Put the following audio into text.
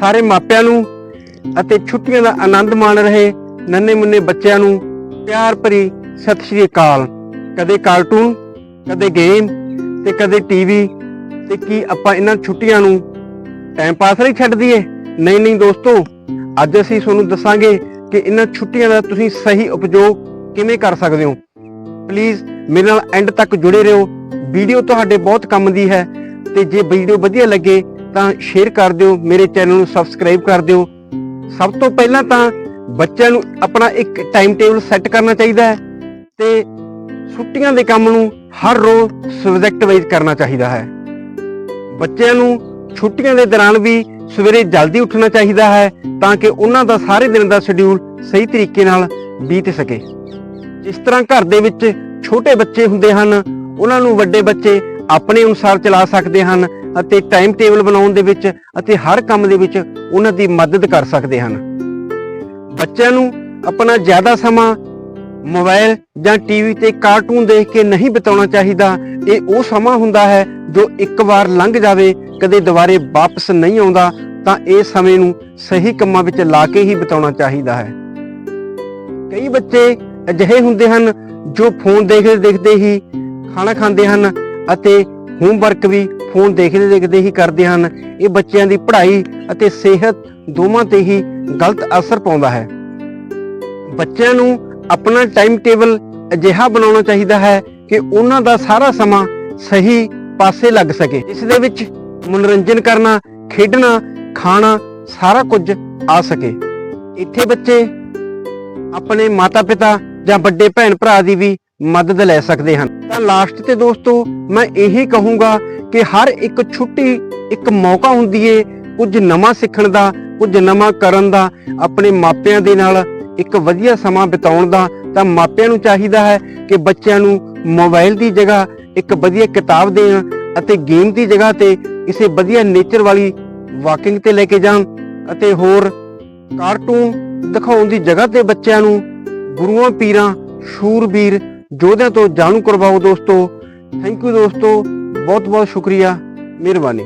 ਸਾਰੇ ਮਾਪਿਆਂ ਨੂੰ ਅਤੇ ਛੁੱਟੀਆਂ ਦਾ ਆਨੰਦ ਮਾਣ ਰਹੇ ਨੰਨੇ ਮੁੰਨੇ ਬੱਚਿਆਂ ਨੂੰ ਪਿਆਰ ਭਰੀ ਸਤਿ ਸ਼੍ਰੀ ਅਕਾਲ। ਕਦੇ ਕਾਰਟੂਨ, ਕਦੇ ਗੇਮ ਤੇ ਕਦੇ ਟੀਵੀ ਤੇ ਕੀ ਆਪਾਂ ਇਹਨਾਂ ਛੁੱਟੀਆਂ ਨੂੰ ਟਾਈਮ ਪਾਸ ਲਈ ਛੱਡ ਦਈਏ? ਨਹੀਂ ਨਹੀਂ ਦੋਸਤੋ, ਅੱਜ ਅਸੀਂ ਤੁਹਾਨੂੰ ਦੱਸਾਂਗੇ ਕਿ ਇਹਨਾਂ ਛੁੱਟੀਆਂ ਦਾ ਤੁਸੀਂ ਸਹੀ ਉਪਯੋਗ ਕਿਵੇਂ ਕਰ ਸਕਦੇ ਹੋ। ਪਲੀਜ਼ ਮੇਰੇ ਨਾਲ ਐਂਡ ਤੱਕ ਜੁੜੇ ਰਹੋ। ਵੀਡੀਓ ਤੁਹਾਡੇ ਬਹੁਤ ਕੰਮ ਦੀ ਹੈ ਤੇ ਜੇ ਵੀਡੀਓ ਵਧੀਆ ਲੱਗੇ ਤਾਂ ਸ਼ੇਅਰ ਕਰ ਦਿਓ, ਮੇਰੇ ਚੈਨਲ ਨੂੰ ਸਬਸਕ੍ਰਾਈਬ ਕਰ ਦਿਓ। ਸਭ ਤੋਂ ਪਹਿਲਾਂ ਤਾਂ ਬੱਚਿਆਂ ਨੂੰ ਆਪਣਾ ਇੱਕ ਟਾਈਮ ਟੇਬਲ ਸੈੱਟ ਕਰਨਾ ਚਾਹੀਦਾ ਹੈ ਤੇ ਛੁੱਟੀਆਂ ਦੇ ਕੰਮ ਨੂੰ ਹਰ ਰੋਜ਼ ਸਬਜੈਕਟ ਵਾਈਜ਼ ਕਰਨਾ ਚਾਹੀਦਾ ਹੈ। ਬੱਚਿਆਂ ਨੂੰ ਛੁੱਟੀਆਂ ਦੇ ਦੌਰਾਨ ਵੀ ਸਵੇਰੇ ਜਲਦੀ ਉੱਠਣਾ ਚਾਹੀਦਾ ਹੈ ਤਾਂ ਕਿ ਉਹਨਾਂ ਦਾ ਸਾਰੇ ਦਿਨ ਦਾ ਸ਼ਡਿਊਲ ਸਹੀ ਤਰੀਕੇ ਨਾਲ ਬੀਤ ਸਕੇ। ਜਿਸ ਤਰ੍ਹਾਂ ਘਰ ਦੇ ਵਿੱਚ ਛੋਟੇ ਬੱਚੇ ਹੁੰਦੇ ਹਨ, ਉਹਨਾਂ ਨੂੰ ਵੱਡੇ ਬੱਚੇ ਆਪਣੇ ਅਨੁਸਾਰ ਚਲਾ ਸਕਦੇ ਹਨ ਅਤੇ ਟਾਈਮ ਟੇਬਲ ਬਣਾਉਣ ਦੇ ਵਿੱਚ ਅਤੇ ਹਰ ਕੰਮ ਦੇ ਵਿੱਚ ਉਹਨਾਂ ਦੀ ਮਦਦ ਕਰ ਸਕਦੇ ਹਨ। ਬੱਚਿਆਂ ਨੂੰ ਆਪਣਾ ਜ਼ਿਆਦਾ ਸਮਾਂ ਮੋਬਾਈਲ ਜਾਂ ਟੀਵੀ ਤੇ ਕਾਰਟੂਨ ਦੇਖ ਕੇ ਨਹੀਂ ਬਿਤਾਉਣਾ ਚਾਹੀਦਾ। ਇਹ ਉਹ ਸਮਾਂ ਹੁੰਦਾ ਹੈ ਜੋ ਇੱਕ ਵਾਰ ਲੰਘ ਜਾਵੇ, ਕਦੇ ਦੁਬਾਰੇ ਵਾਪਸ ਨਹੀਂ ਆਉਂਦਾ, ਤਾਂ ਇਹ ਸਮੇਂ ਨੂੰ ਸਹੀ ਕੰਮਾਂ ਵਿੱਚ ਲਾ ਕੇ ਹੀ ਬਿਤਾਉਣਾ ਚਾਹੀਦਾ ਹੈ। ਕਈ ਬੱਚੇ ਅਜਿਹੇ ਹੁੰਦੇ ਹਨ ਜੋ ਫੋਨ ਦੇਖਦੇ ਦੇਖਦੇ ਹੀ ਖਾਣਾ ਖਾਂਦੇ ਹਨ ਅਤੇ ਹੋਮਵਰਕ ਵੀ ਫੋਨ ਦੇਖਦੇ ਦੇਖਦੇ ਹੀ ਕਰਦੇ ਹਨ। ਇਹ ਬੱਚਿਆਂ ਦੀ ਪੜ੍ਹਾਈ ਅਤੇ ਸਿਹਤ ਦੋਵਾਂ ਤੇ ਹੀ ਗਲਤ ਅਸਰ ਪਾਉਂਦਾ ਹੈ। ਬੱਚਿਆਂ ਨੂੰ ਆਪਣਾ ਟਾਈਮ ਟੇਬਲ ਅਜਿਹਾ ਬਣਾਉਣਾ ਚਾਹੀਦਾ ਹੈ ਕਿ ਉਹਨਾਂ ਦਾ ਸਾਰਾ ਸਮਾਂ ਸਹੀ ਪਾਸੇ ਲੱਗ ਸਕੇ। ਇਸ ਦੇ ਵਿੱਚ ਮਨੋਰੰਜਨ ਕਰਨਾ, ਖੇਡਣਾ, ਖਾਣਾ ਸਾਰਾ ਕੁਝ ਆ ਸਕੇ। ਇੱਥੇ ਬੱਚੇ ਆਪਣੇ ਮਾਤਾ-ਪਿਤਾ ਜਾਂ ਵੱਡੇ ਭੈਣ ਭਰਾ ਦੀ ਵੀ ਮਦਦ ਲੈ ਸਕਦੇ ਹਨ। ਤਾਂ ਲਾਸਟ ਤੇ ਦੋਸਤੋ, ਮੈਂ ਇਹੀ ਕਹੂੰਗਾ ਕਿ ਹਰ ਇੱਕ ਛੁੱਟੀ ਇੱਕ ਮੌਕਾ ਹੁੰਦੀ ਏ ਕੁਝ ਨਵਾਂ ਸਿੱਖਣ ਦਾ, ਕੁਝ ਨਵਾਂ ਕਰਨ ਦਾ, ਆਪਣੇ ਮਾਪਿਆਂ ਦੇ ਨਾਲ ਇੱਕ ਵਧੀਆ ਸਮਾਂ ਬਿਤਾਉਣ ਦਾ, ਤਾਂ ਮਾਪਿਆਂ ਨੂੰ ਚਾਹੀਦਾ ਹੈ ਕਿ ਬੱਚਿਆਂ ਨੂੰ ਮੋਬਾਈਲ ਦੀ ਜਗ੍ਹਾ, ਇੱਕ ਵਧੀਆ ਕਿਤਾਬ ਦੇਣ ਅਤੇ ਗੇਮ ਦੀ ਜਗ੍ਹਾ ਤੇ ਕਿਸੇ ਵਧੀਆ ਨੇਚਰ ਵਾਲੀ ਵਾਕਿੰਗ ਤੇ ਲੈ ਕੇ ਜਾਣ ਅਤੇ ਹੋਰ ਕਾਰਟੂਨ ਦਿਖਾਉਣ ਦੀ ਜਗ੍ਹਾ ਤੇ ਬੱਚਿਆਂ ਨੂੰ ਗੁਰੂਆਂ, ਪੀਰਾਂ, ਸ਼ੂਰਬੀਰ ਯੋਧਿਆਂ ਤੋਂ ਜਾਣੂ ਕਰਵਾਓ ਦੋਸਤੋ ਥੈਂਕ ਯੂ ਦੋਸਤੋ ਬਹੁਤ ਬਹੁਤ ਸ਼ੁਕਰੀਆ ਮਿਹਰਬਾਨੀ